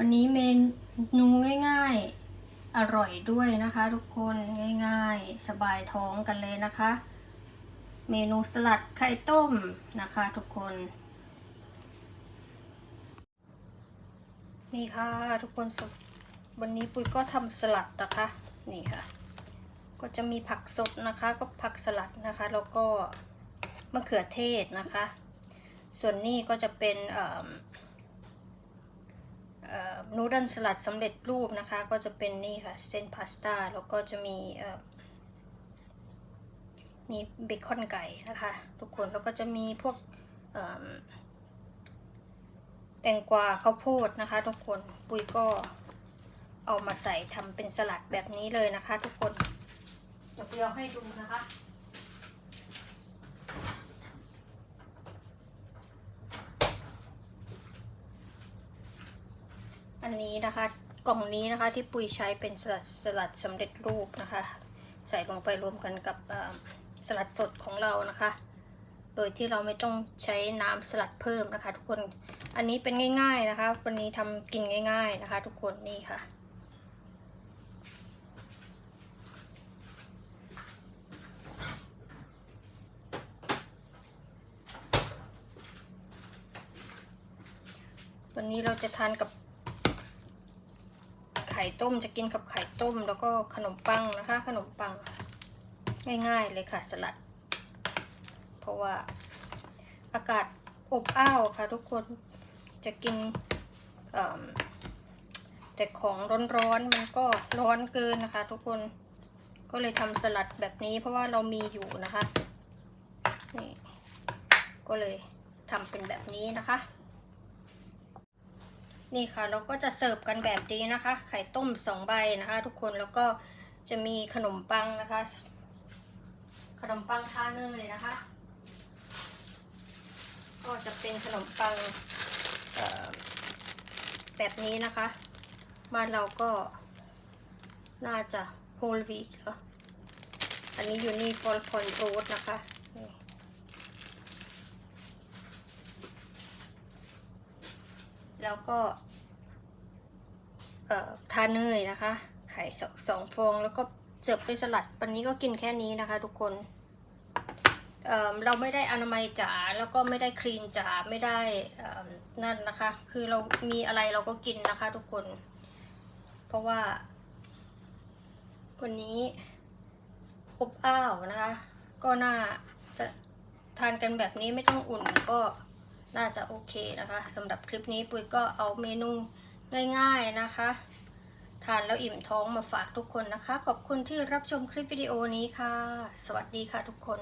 วันนี้เมนูง่ายๆ อร่อยด้วยนะคะ ทุกคนง่ายๆ สบายท้องกันเลยนะคะ เมนูสลัดไข่ต้มนะคะ ทุกคน นี่ค่ะทุกคนสดวันนี้ปุ้ยก็ทำสลัดนะคะ นี่ค่ะ ก็จะมีผักสดนะคะ ก็ผักสลัดนะคะ แล้วก็มะเขือเทศนะคะ ส่วนนี้ก็จะเป็นเอ่อ นูดลสลัดสำเร็จรูปนะคะ ก็จะเป็นนี่ค่ะ เส้นพาสต้า แล้วก็จะมีมีเบคอนไก่นะคะ ทุกคน แล้วก็จะมีพวกแตงกวาข้าวโพดนะคะ ทุกคนปุ้ยก็เอามาใส่ทำเป็นสลัดแบบนี้เลยนะคะ ทุกคนเดี๋ยวปุ้ยเอาให้ดูนะคะ อันนี้นะคะ กล่องนี้นะคะที่ปุยใช้เป็นสลัดสลัดสำเร็จรูปนะคะ ใส่ลงไปรวมกันกับสลัดสดของเรานะคะ โดยที่เราไม่ต้องใช้น้ำสลัดเพิ่มนะคะ ทุกคนอันนี้เป็นง่าย ๆนะคะ วันนี้ทำกินง่าย ๆนะคะ ทุกคนนี่ค่ะวันนี้เราจะทานกับ ข่ต้มจะกินกับไข่ต้มแล้วก็ขนมปังนะคะ ขนมปัง ง่ายๆเลยค่ะสลัด เพราะว่าอากาศอบอ้าวค่ะทุกคนจะกินแต่ของร้อนๆมันก็ร้อนเกินนะคะ ทุกคนก็เลยทำสลัดแบบนี้เพราะว่าเรามีอยู่นะคะนี่ก็เลยทำเป็นแบบนี้นะคะ นี่ค่ะเราก็จะเสิร์ฟกันแบบนี้นะคะ ไข่ต้มสองใบนะคะ ทุกคนแล้วก็จะมีขนมปังนะคะ ขนมปังทาเนยนะคะ ก็จะเป็นขนมปังแบบนี้นะคะบ้านเราก็น่าจะโฮลวีทเหรออันนี้อยู่นี่ฟอลคอนโรสนะคะแล้วก็ ทาเนยนะคะ ไข่สองฟองแล้วก็เสิร์ฟด้วยสลัด วันนี้ก็กินแค่นี้นะคะทุกคนเเราไม่ได้อนามัยจ๋าแล้วก็ไม่ได้คลีนจ๋าไม่ได้นั่นนะคะ คือเรามีอะไรเราก็กินนะคะทุกคน เพราะว่า วันนี้อบอ้าวนะคะ ก็น่าจะทานกันแบบนี้ไม่ต้องอุ่นก็น่าจะโอเคนะคะสำหรับคลิปนี้ปุ้ยก็เอาเมนู ง่ายๆนะคะ ทานแล้วอิ่มท้องมาฝากทุกคนนะคะ ขอบคุณที่รับชมคลิปวิดีโอนี้ค่ะ สวัสดีค่ะทุกคน